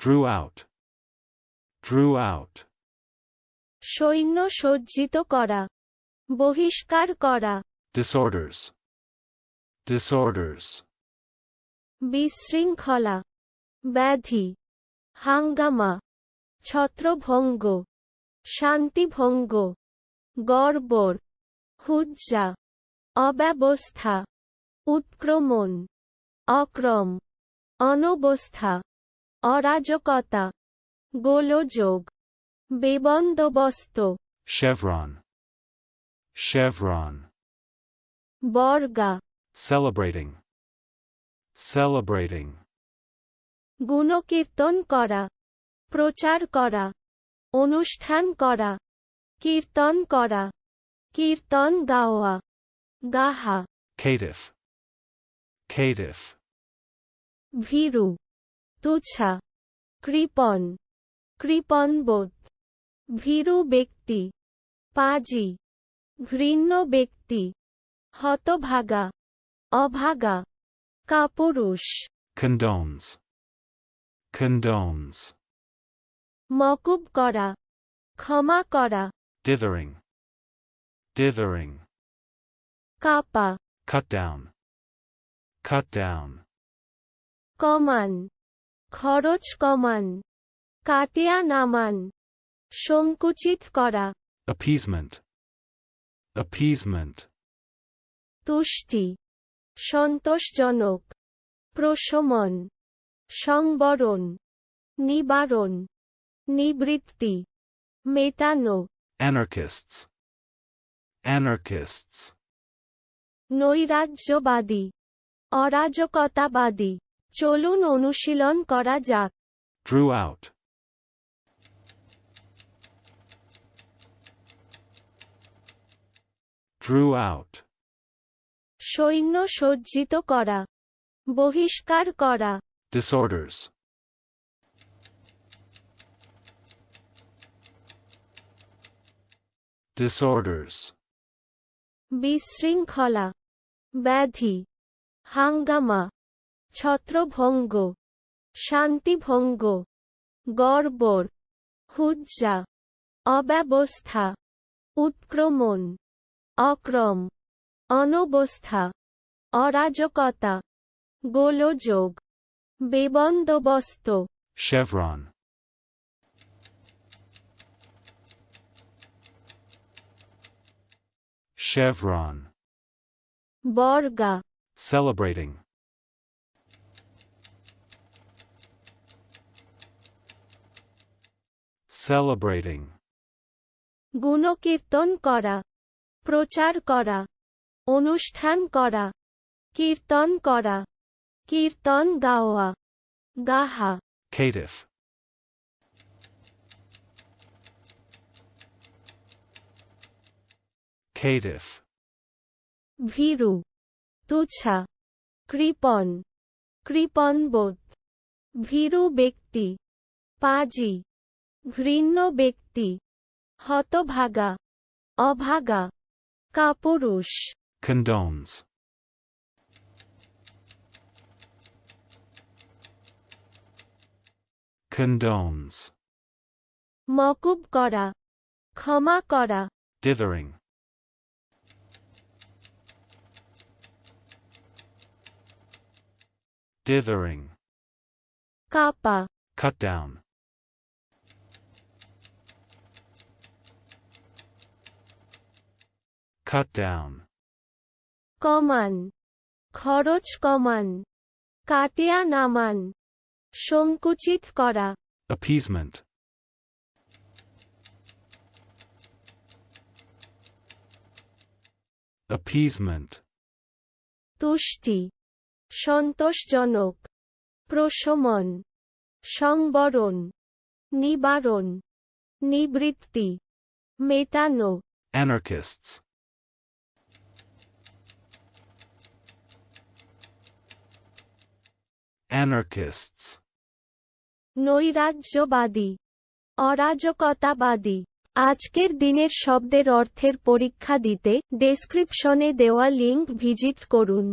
drew out, drew out, সৈন্য সজ্জিত করা বহিষ্কার করা। Disorders, disorders, বিশৃঙ্খলা ব্যাধি হাঙ্গামা ছত্রভঙ্গ শান্তিভঙ্গ গড়বড় হুজ্জা অব্যবস্থা উৎক্রমণ অক্রম অনবস্থা। অরাজকতা গোলযোগ বেবন্দোবস্ত chevron, chevron, বর্গা celebrating, celebrating, গুণকীর্তন করা প্রচার করা অনুষ্ঠান করা কীর্তন করা কীর্তন গাওয়া গাহা। Caitiff, caitiff, ভীরু। তুচ্ছা। কৃপণ। কৃপণবোধ। ভীরু ব্যক্তি। পাজি। ঘৃণ্য ব্যক্তি। হতভাগা। অভাগা। কাপুরুষ। Condones, condones, মকুব করা। ক্ষমা করা। Dithering, dithering, কাপা। Cut down, cut down, কমান। খরচ কমান কাটিয়া নামান সংকুচিত করা appeasement, appeasement, তুষ্টি সন্তোষজনক প্রশমন সংবরণ নিবারণ নিবৃত্তি মেটানো anarchists, anarchists, নৈরাজ্যবাদী অরাজকতাবাদী চলুন অনুশীলন করা যাক। Drew out, drew out, সৈন্য সজ্জিত করা। বহিষ্কার করা। Disorders, disorders, বিশৃঙ্খলা। ব্যাধি। হাঙ্গামা। ছত্রভঙ্গ শান্তিভঙ্গ গর্বর হুজ্জা অব্যবস্থা উৎক্রমণ অক্রম অনবস্থা অরাজকতা গোলযোগ বেবন্দোবস্ত। Chevron, chevron, বর্গা। Celebrating, celebrating, গুণকীর্তন করা প্রচার করা অনুষ্ঠান করা কীর্তন করা কীর্তন গাওয়া গাহা। Caitiff, caitiff, ভীরু তুচ্ছা কৃপণ কৃপণবোধ। ভীরু ব্যক্তি পাজি। ঘৃণ্য ব্যক্তি হতভাগা অভাগা কাপুরুষ condones, condones, মকুব করা ক্ষমা করা dithering, dithering, কাপা cut down, Cut down, কমান খরচ কমান কাটিয়া নামান সংকুচিত করা। Appeasement, appeasement, তুষ্টি সন্তোষজনক। প্রশমন সংবরণ নিবারণ নিবৃত্তি মেটানো। Anarchists, anarchists, নৈরাজ্যবাদী অরাজকতাবাদী। আজকের দিনের শব্দের অর্থের পরীক্ষা দিতে ডেসক্রিপশনে দেওয়া লিঙ্ক ভিজিট করুন।